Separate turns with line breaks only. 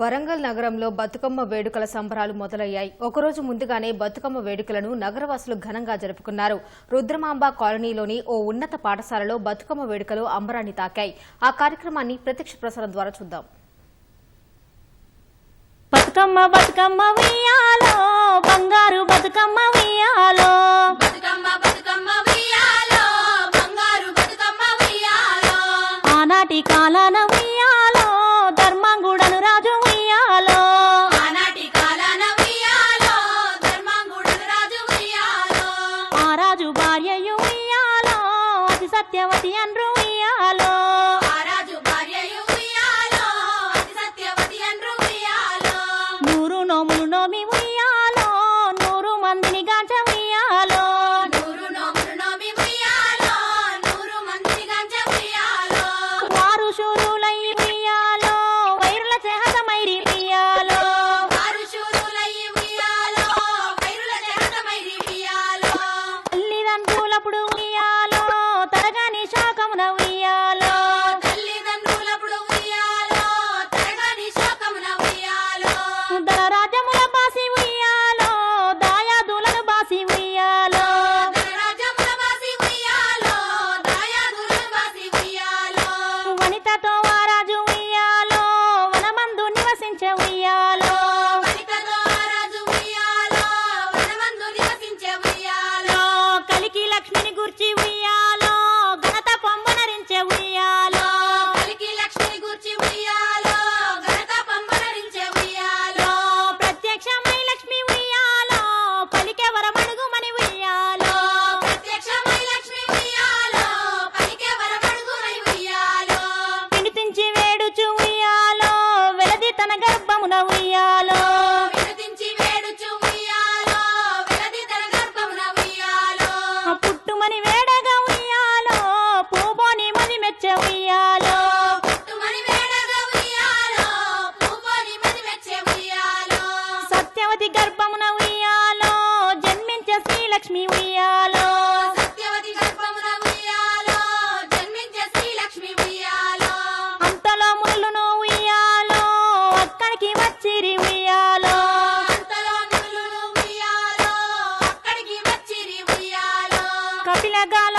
వరంగల్ నగరంలో బతుకమ్మ వేడుకల సంబరాలు మొదలయ్యాయి. ఒకరోజు ముందుగానే బతుకమ్మ వేడుకలను నగరవాసులు ఘనంగా జరుపుకున్నారు. రుద్రమాంబ కాలనీలోని ఓ ఉన్నత పాఠశాలలో బతుకమ్మ వేడుకలు అంబరాన్ని తాకాయి. ఆ కార్యక్రమాన్ని ప్రత్యక్ష ప్రసారం ద్వారా చూద్దాం.
బతుకమ్మ బతుకమ్మ బంగారు బతుకమ్మ pega